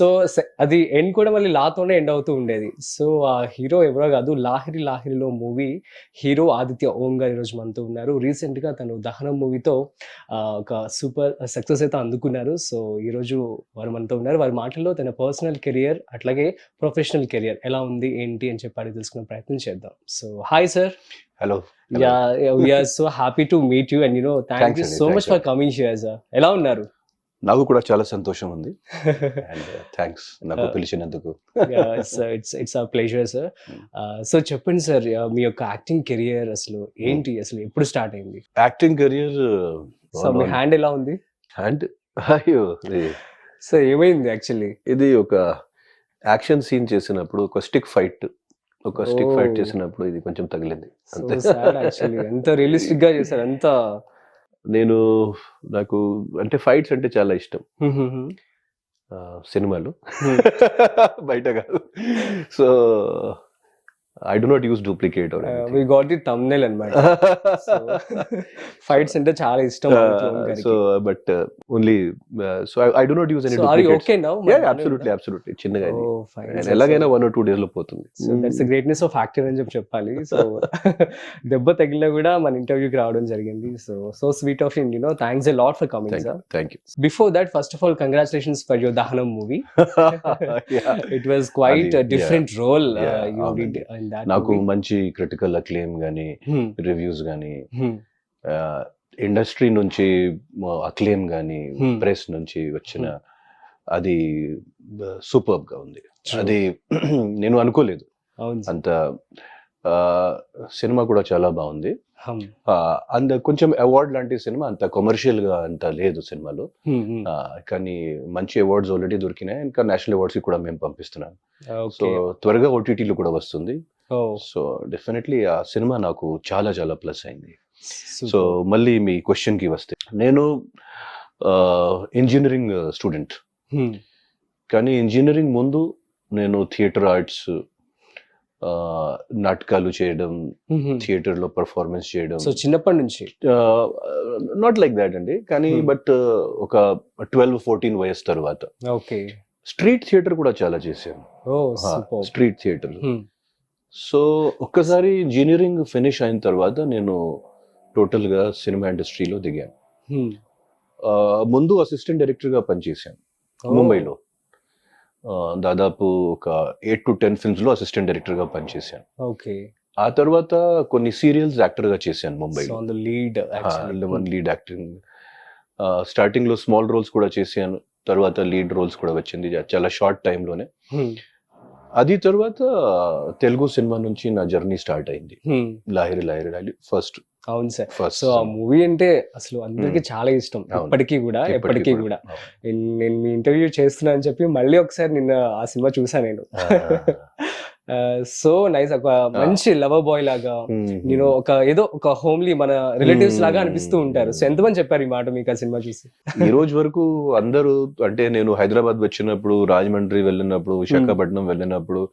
So అది end కూడా మళ్ళీ లాతోనే ఎండ్ అవుతూ ఉండేది. సో ఆ హీరో ఎవరో కాదు లాహిరి లాహిరిలో మూవీ హీరో ఆదిత్య ఓం గారు ఈరోజు మనతో ఉన్నారు. రీసెంట్గా తను దహనం మూవీతో ఒక సూపర్ సక్సెస్ అయితే అందుకున్నారు. సో ఈరోజు వారు మనతో ఉన్నారు. వారి మాటల్లో తన పర్సనల్ కెరియర్ అట్లాగే ప్రొఫెషనల్ కెరియర్ ఎలా ఉంది ఏంటి అని చెప్పి తెలుసుకునే ప్రయత్నం చేద్దాం. So hi sir hello yeah we're so happy to meet you and you know thank you so much for coming here sir ఎలా ఉన్నారు? నాకు కూడా చాలా సంతోషం ఉంది. థ్యాంక్స్ నాకు Uh, పిలిచినందుకు. It's it's a pleasure sir so Uh, చెప్పండి సార్ మీ యొక్క యాక్టింగ్ కెరియర్ అసలు ఏంటి? అసలు ఎప్పుడు స్టార్ట్ అయింది? యాక్టింగ్ కెరియర్ సో మీ హ్యాండ్ ఎలా ఉంది? అండ్ అయ్యో సో ఏమైంది యాక్చువల్లీ ఇది ఒక యాక్షన్ సీన్ చేసినప్పుడు ఒక స్టిక్ ఫైట్ ఒక స్టిక్ Oh. ఫైట్ చేసినప్పుడు ఇది కొంచెం తగిలింది. అంతే. ఎంత రియలిస్టిక్గా చేశారు ఎంత నేను నాకు అంటే ఫైట్స్ అంటే చాలా ఇష్టం. సినిమాలు. బయట కాదు. So I do not use duplicate we got the thumbnail అన్నమాట సో ఫైట్స్ అంటే చాలా ఇష్టం so but only so I do not use any so are you duplicates okay now absolutely absolutely చిన్నగా ఇది. ఓ ఫైన్ And ఎలాగైనా one or two డేస్లో పోతుంది so that's the greatness of actor అని చెప్పి చెప్పాలి సో దెబ్బ తగిలినా కూడా మన ఇంటర్వ్యూకి రావడం జరిగింది. So so sweet of you no thanks a lot for coming thank you sir thank you before that first of all congratulations for your Dahanam movie it was quite అది, డిఫరెంట్ రోల్ yeah, యూ అవునండి. Did in that నాకు మంచి critical acclaim గానీ Hmm, reviews గానీ industry నుంచి acclaim గానీ Hmm. Press నుంచి వచ్చిన అది సూపర్గా ఉంది. అది నేను అనుకోలేదు. అంత సినిమా కూడా చాలా బాగుంది. అంత కొంచెం అవార్డ్ లాంటి సినిమా అంత కమర్షియల్గా అంత లేదు సినిమాలో. Hmm, hmm. కానీ మంచి అవార్డ్స్ ఆల్రెడీ దొరికినాయి. ఇంకా నేషనల్ అవార్డ్స్ కూడా మేము పంపిస్తున్నాం. సో త్వరగా ఓటీటీలో కూడా వస్తుంది. సో డెఫినెట్లీ ఆ సినిమా నాకు చాలా చాలా ప్లస్ అయింది. సో మళ్ళీ మీ క్వశ్చన్కి వస్తే నేను ఇంజనీరింగ్ స్టూడెంట్ కానీ ఇంజనీరింగ్ ముందు నేను థియేటర్ ఆర్ట్స్ నాటకాలు చేయడం థియేటర్లో పర్ఫార్మెన్స్ చేయడం. సో చిన్నప్పటి నుంచి? నాట్ లైక్ దాట్ అండి. కానీ. బట్ ఒక ట్వెల్వ్ ఫోర్టీన్ వయసు తర్వాత. ఓకే. స్ట్రీట్ థియేటర్ కూడా చాలా చేశాను. స్ట్రీట్ థియేటర్ సో ఒక్కసారి ఇంజనీరింగ్ ఫినిష్ అయిన తర్వాత నేను టోటల్గా సినిమా ఇండస్ట్రీలో దిగాను. ముందు అసిస్టెంట్ డైరెక్టర్గా పనిచేశాను ముంబైలో. దాదాపు ఒక ఎయిట్ టు టెన్ ఫిల్మ్స్లో అసిస్టెంట్ డైరెక్టర్గా పనిచేశాను. ఓకే. ఆ తర్వాత కొన్ని సీరియల్స్ యాక్టర్గా చేశాను ముంబైలో. The lead one lead acting స్టార్టింగ్లో స్మాల్ రోల్స్ కూడా చేశాను తర్వాత లీడ్ రోల్స్ కూడా వచ్చింది చాలా షార్ట్ టైంలోనే అది తర్వాత తెలుగు సినిమా నుంచి నా జర్నీ స్టార్ట్ అయింది. లాహిరి లాహిరి లాహిరి ఫస్ట్. అవును సార్. ఫస్ట్ సో ఆ మూవీ అంటే అసలు అందరికి. చాలా ఇష్టం. ఇప్పటికీ కూడా ఎప్పటికీ కూడా. నేను- నేను మీ ఇంటర్వ్యూ చేస్తున్నా అని చెప్పి మళ్ళీ ఒకసారి నిన్న ఆ సినిమా చూసా నేను. సో నైస్ ఒక మంచి లవర్ బాయ్ లాగా నేను ఒక ఏదో ఒక హోమ్లీ మన రిలేటివ్స్ లాగా అనిపిస్తూ ఉంటారు. సో ఎంతమంది చెప్పారు ఈ మాట మీకు ఆ సినిమా చూసి? ఈ రోజు వరకు అందరూ అంటే నేను హైదరాబాద్ వచ్చినప్పుడు రాజమండ్రి వెళ్ళినప్పుడు విశాఖపట్నం వెళ్ళినప్పుడు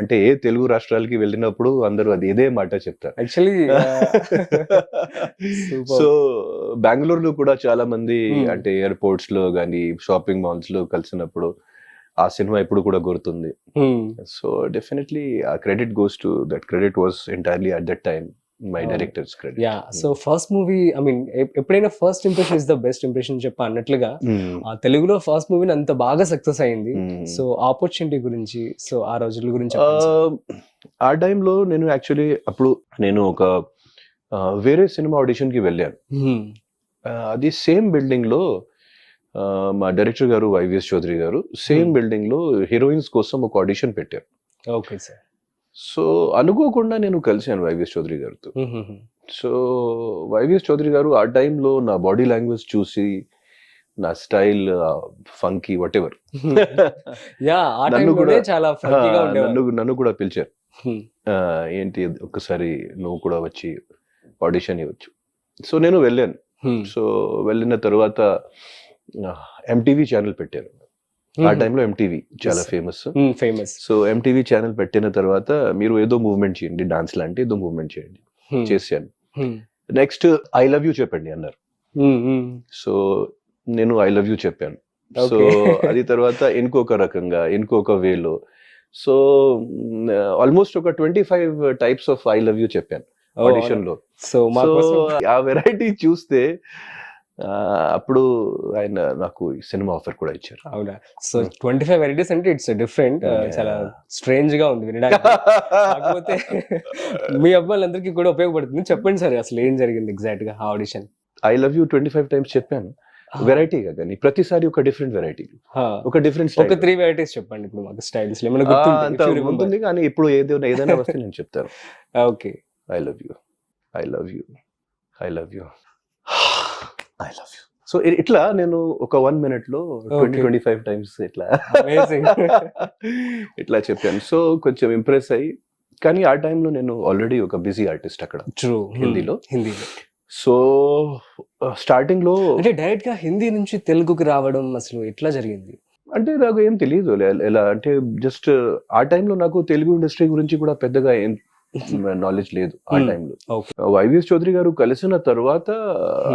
అంటే ఏ తెలుగు రాష్ట్రాలకి వెళ్ళినప్పుడు అందరూ అది ఇదే మాట చెప్తారు. యాక్చువల్లీ సో బెంగళూరులో కూడా చాలా మంది. అంటే ఎయిర్పోర్ట్స్లో కానీ షాపింగ్ మాల్స్లో కలిసినప్పుడు ఆ సినిమా ఇప్పుడు కూడా గుర్తుంది. సో డెఫినెట్లీ ఆ credit goes to that credit was entirely at that time my అవును. Directors credit. Yeah so first movie I mean ఎప్పుడైనా first impression is the best impression చెప్ప అన్నట్లుగా ఆ తెలుగులో ఫస్ట్ మూవీని అంత బాగా సక్సెస్ అయింది. సో ఆపర్చునిటీ గురించి సో ఆ రోజుల గురించి సార్. ఆ టైంలో నేను యాక్చువల్లీ అప్పుడు నేను ఒక ఆ, వేరే సినిమా ఆడిషన్కి వెళ్ళాను. Hmm. ఆ, అది సేమ్ బిల్డింగ్లో మా డైరెక్టర్ గారు వైవిఎస్ చౌదరి గారు సేమ్ Hmm. బిల్డింగ్లో హీరోయిన్స్ కోసం ఒక ఆడిషన్ పెట్టారు. Okay sir. సో అనుకోకుండా నేను కలిశాను వైవిఎస్ చౌదరి గారితో. సో వైవిఎస్ చౌదరి గారు ఆ టైంలో నా బాడీ లాంగ్వేజ్ చూసి నా స్టైల్ ఫంకీ వాట్ ఎవర్ నన్ను కూడా- చాలా నన్ను నన్ను కూడా పిలిచారు. Hmm. ఏంటి ఒక్కసారి నువ్వు కూడా వచ్చి ఆడిషన్ ఇవ్వచ్చు. సో నేను వెళ్ళాను. Hmm. సో వెళ్ళిన తర్వాత ఎంటీవీ ఛానల్ పెట్టారు ఆ. టైంలో ఎంటీవీ చాలా. Famous famous. So MTV channel పెట్టిన తర్వాత మీరు ఏదో మూవ్మెంట్ చేయండి డాన్స్ లాంటి ఏదో మూవ్మెంట్ చేయండి. చేశాను. నెక్స్ట్ ఐ లవ్ యూ చెప్పండి అన్నారు. సో నేను ఐ లవ్ యూ చెప్పాను సో. అది తర్వాత ఇంకొక రకంగా ఇంకొక వేలో సో ఆల్మోస్ట్ ఒక twenty five types of I love you చెప్పాను ఆడిషన్లో సో ఆ వెరైటీ చూస్తే అప్పుడు ఆయన నాకు సినిమా ఆఫర్ కూడా ఇచ్చారు. అవునా? సో ట్వంటీ ఫైవ్ వెరైటీస్ అంటే ఇట్స్ డిఫరెంట్. చాలా స్ట్రేంజ్గా ఉంది వినడానికి. కాకపోతే మీ అబ్బాయిలందరికీ కూడా ఉపయోగపడుతుంది. చెప్పండి సార్ అసలు ఏం జరిగింది ఎగ్జాక్ట్గా audition I love you twenty five times చెప్పాను. వెరైటీగా కానీ ప్రతిసారి ఒక డిఫరెంట్ వెరైటీ ఒక డిఫరెంట్ ఒక త్రీ వెరైటీస్ చెప్పండి ఇప్పుడు మాకు స్టైల్స్ ఉంటుంది కానీ ఇప్పుడు ఏదైనా ఏదైనా వస్తే నేను చెప్తాను. Okay I love you I love you I love you I love you so ఇట్లా నేను ఒక వన్ మినిట్లో ట్వంటీ. ట్వంటీ ఫైవ్ టైమ్స్ ఇట్లా. ఇట్లా చెప్పాను. సో కొంచెం ఇంప్రెస్ అయ్యి కానీ ఆ టైంలో నేను ఆల్రెడీ ఒక బిజీ ఆర్టిస్ట్ అక్కడ. ట్రూ హిందీలో? హిందీలో. సో స్టార్టింగ్లో అంటే డైరెక్ట్గా హిందీ నుంచి తెలుగుకి రావడం అసలు ఎట్లా జరిగింది? అంటే నాకు ఏం తెలియదు ఎలా అంటే జస్ట్ ఆ టైంలో నాకు తెలుగు ఇండస్ట్రీ గురించి కూడా పెద్దగా ఏం నాలెడ్జ్ లేదు ఆ Hmm. టైంలో. వైవిఎస్ చౌదరి గారు కలిసిన తర్వాత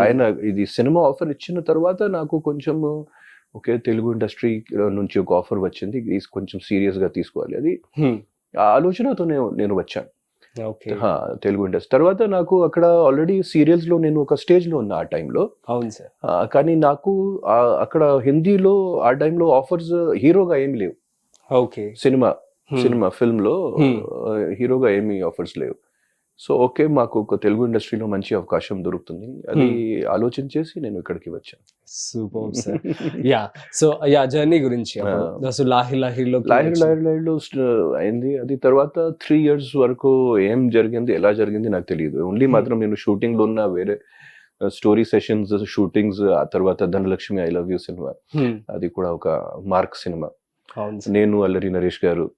ఆయన ఇది సినిమా ఆఫర్ ఇచ్చిన తర్వాత నాకు కొంచెం ఓకే తెలుగు ఇండస్ట్రీ నుంచి ఒక ఆఫర్ వచ్చింది. ఇది కొంచెం సీరియస్గా తీసుకోవాలి. అది ఆ ఆలోచనతో నేను వచ్చాను. తెలుగు ఇండస్ట్రీ తర్వాత నాకు అక్కడ ఆల్రెడీ సీరియల్స్లో నేను ఒక స్టేజ్లో ఉన్నా ఆ టైంలో అవును సార్. కానీ నాకు అక్కడ హిందీలో ఆ టైంలో ఆఫర్స్ హీరోగా ఏమి లేవు. ఓకే సినిమా. సినిమా ఫిల్మ్లో Hmm. హీరోగా ఏమీ ఆఫర్స్ లేవు. సో ఓకే మాకు ఒక తెలుగు ఇండస్ట్రీలో మంచి అవకాశం దొరుకుతుంది. అది ఆలోచించేసి నేను ఇక్కడికి వచ్చాను. Super sir yeah so yeah journey గురించి అప్పుడు. అసలు లాహిర్ లాహిర్లో లాయర్ లాయర్ లాయర్లో అయింది. అది తర్వాత త్రీ ఇయర్స్ వరకు ఏం జరిగింది ఎలా జరిగింది నాకు తెలియదు. Only Hmm. మాత్రం నేను షూటింగ్లో ఉన్న వేరే స్టోరీ సెషన్స్ షూటింగ్స్ ఆ తర్వాత Dhanalakshmi I love you cinema. అది కూడా ఒక మార్క్ సినిమా. నేను అల్లరి నరేష్ గారు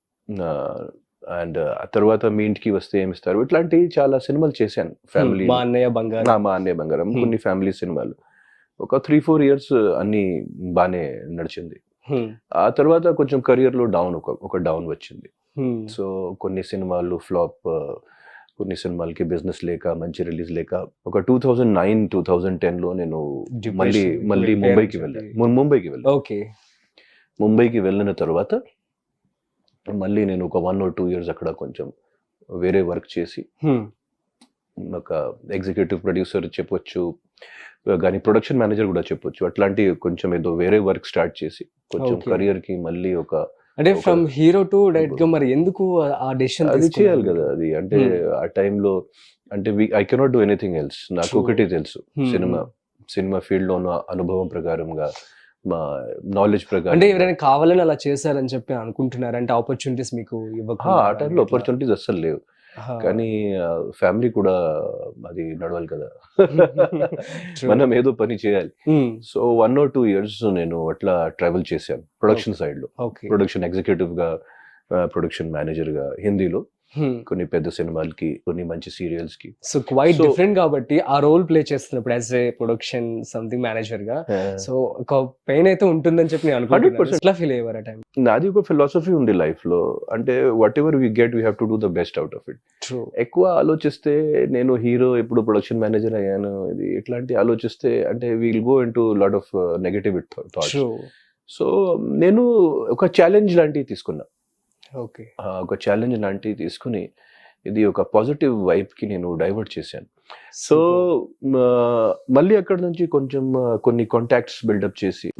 అండ్ ఆ తర్వాత మీ ఇంటికి వస్తే ఏమిస్తారు? ఇట్లాంటి చాలా సినిమాలు చేశాను ఫ్యామిలీ మా అన్నయ్య బంగారు. మా అన్నయ్య బంగారం. కొన్ని ఫ్యామిలీ సినిమాలు. ఒక త్రీ ఫోర్ ఇయర్స్ అన్ని బాగానే నడిచింది. ఆ తర్వాత కొంచెం కెరియర్లో డౌన్ ఒక ఒక డౌన్ వచ్చింది. సో కొన్ని సినిమాలు ఫ్లాప్ కొన్ని సినిమాలకి బిజినెస్ లేక మంచి రిలీజ్ లేక ఒక two thousand nine two thousand టెన్లో నేను మళ్ళీ మళ్ళీ ముంబైకి. వెళ్ళాను ముంబైకి వెళ్ళాను ఓకే. ముంబైకి వెళ్ళిన తర్వాత మళ్ళీ నేను ఒక వన్ ఆర్ టూ ఇయర్స్ అక్కడ కొంచెం వేరే వర్క్ చేసి ఒక ఎగ్జిక్యూటివ్ ప్రొడ్యూసర్ చెప్పొచ్చు కానీ ప్రొడక్షన్ మేనేజర్ కూడా చెప్పొచ్చు అట్లాంటి కొంచెం ఏదో వేరే వర్క్ స్టార్ట్ చేసి కొంచెం. కెరియర్కి మళ్ళీ ఒక అంటే ఫ్రమ్ హీరో టు డైరెక్ట్గా మరి ఎందుకు ఆ డెసిషన్ అది చేయాలి కదా అది అంటే Hmm. ఆ టైంలో అంటే I cannot do anything else నాకు. ఒకటి తెలుసు Hmm. సినిమా సినిమా ఫీల్డ్లో ఉన్న అనుభవం ప్రకారంగా మా నాలెడ్జ్ అంటే ప్రకారం ఎవరైనా కావాలని అలా చేశారని చెప్పి అనుకుంటున్నారు? అంటే ఆపర్చునిటీస్ మీకు ఇవ్వకుండా ఆ టైంలో ఆపర్చునిటీస్ అస్సలు లేవు. కానీ ఫ్యామిలీ కూడా అది నడవాలి కదా. మనం ఏదో పని చేయాలి. Hmm. So one or two years నేను అట్లా ట్రావెల్ చేశాను ప్రొడక్షన్ సైడ్లో. ప్రొడక్షన్ ఎగ్జిక్యూటివ్గా ప్రొడక్షన్ మేనేజర్గా హిందీలో. కొన్ని పెద్ద సినిమాలకి కొన్ని మంచి సీరియల్స్కి సో క్వైట్ డిఫరెంట్ కాబట్టి ఆ రోల్ ప్లే చేస్తున్నప్పుడు యాజ్ ఏ ప్రొడక్షన్ సంథింగ్ మేనేజర్గా సో ఒక పెయిన్ అయితే ఉంటుందని చెప్పి నేను అనుకుంటున్నాను. 100%. ఎట్లా ఫీల్ అయ్యేవారు ఆ టైం నాది ఒక ఫిలాసఫీ ఉంది లైఫ్లో అంటే whatever we get we have to do the best out of it ఎక్కువ ఆలోచిస్తే నేను హీరో ఇప్పుడు ప్రొడక్షన్ మేనేజర్ అయ్యాను ఇది ఇట్లాంటి ఆలోచిస్తే అంటే we'll go into lot of negative thoughts true so నేను ఒక ఛాలెంజ్ లాంటివి తీసుకున్నా. ఒక ఛాలెంజ్ లాంటివి తీసుకుని ఇది ఒక పాజిటివ్ వైబ్కి నేను డైవర్ట్ చేశాను. సో మళ్ళీ అక్కడ నుంచి కొంచెం కొన్ని కాంటాక్ట్స్ బిల్డప్ చేసి